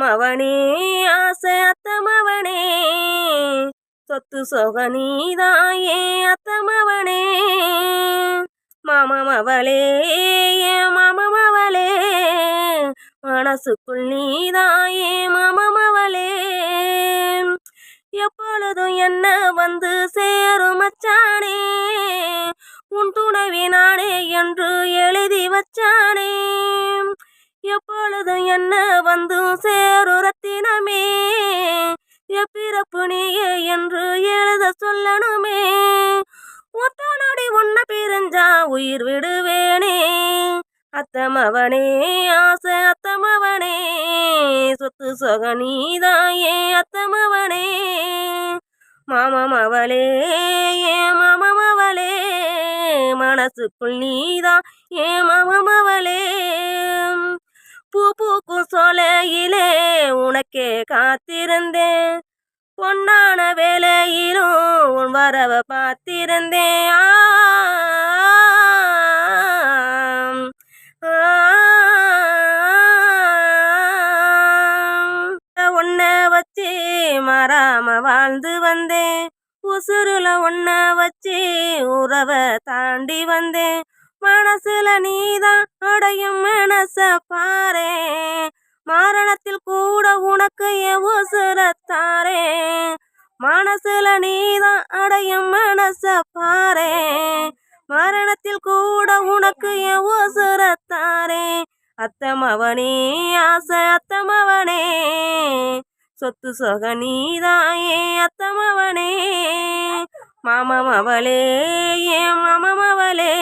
அவனே ஆசை அத்தமவனே. சொத்து சொக நீதாயே அத்தமவனே. மாமமவளே ஏன் மாமமவளே மனசுக்குள் நீதாயே மாமமவளே எப்பொழுதும் என்ன வந்து சேரும் மச்சானே உன் துணைவி நானே என்று எழுதி வச்சானே. எப்பொழுதும் என்ன வந்து சேரும் ரத்தினமே எப்பிறப்பு நீயே என்று எழுத சொல்லணுமே? ஒத்த உன்ன உன்னை பிரிஞ்சா உயிர் விடுவேனே? அத்தமவனே ஆசை அத்தமவனே சொத்து சொக நீதாயே அத்தமவனே. மாமமவளே ஏ மாமமவளே மனசுக்குள் நீதான் ஏ மாமமவளே காத்திருந்தேன் பொன்னான வேலையிலும் உன் வரவ பார்த்திருந்தேன் ஆம். உன்னை வச்சு மாறாம வாழ்ந்து வந்தேன் உசுருல உன்னை வச்சு உறவை தாண்டி வந்தேன் மனசுல நீதான் அடையும் மனச பாரே மரணத்தில் கூட உனக்கு என் மனசுல நீதான் அடையும் மனச பாரே. மரணத்தில் கூட உனக்கு என் அத்தமவனே ஆசை அத்தமவனே சொத்து சொக நீதாயே அத்தமவனே மாமமவளே ஏ மாமமவளே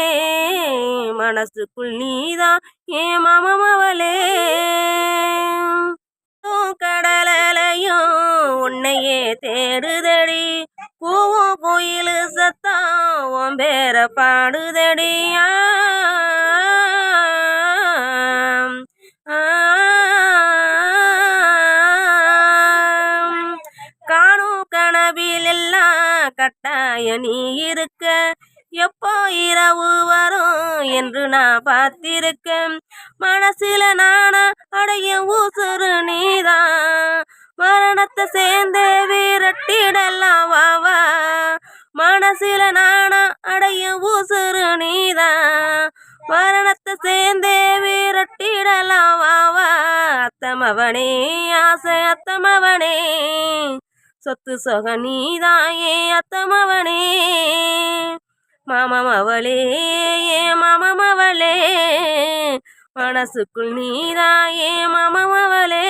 மனசுக்குள் நீதான் ஏன் மாமமவளே. கடலையும் உன்னையே தேடுதடி. கூவும் கோயில் சத்தம் உன் பேர பாடுதடியா காணும் கனவில் எல்லாம் கட்டாய நீ இரு எப்போ இரவு வரும் என்று நான் பார்த்திருக்கேன். மனசில நானா அடைய ஊசுறு நீதான் மரணத்தை சேர்ந்தே விரட்டிடலாம் வாவா மனசில நானா அடைய ஊசுறு நீதான் மரணத்தை சேர்ந்தே விரட்டிடலாம் வாவா அத்தமவனே ஆசை அத்தமவனே. சொத்து சொக நீதாயே அத்தமவனே. மவளே ஏ மமமவளே. மனசுக்குள் நீதான் ஏ மமமவளே.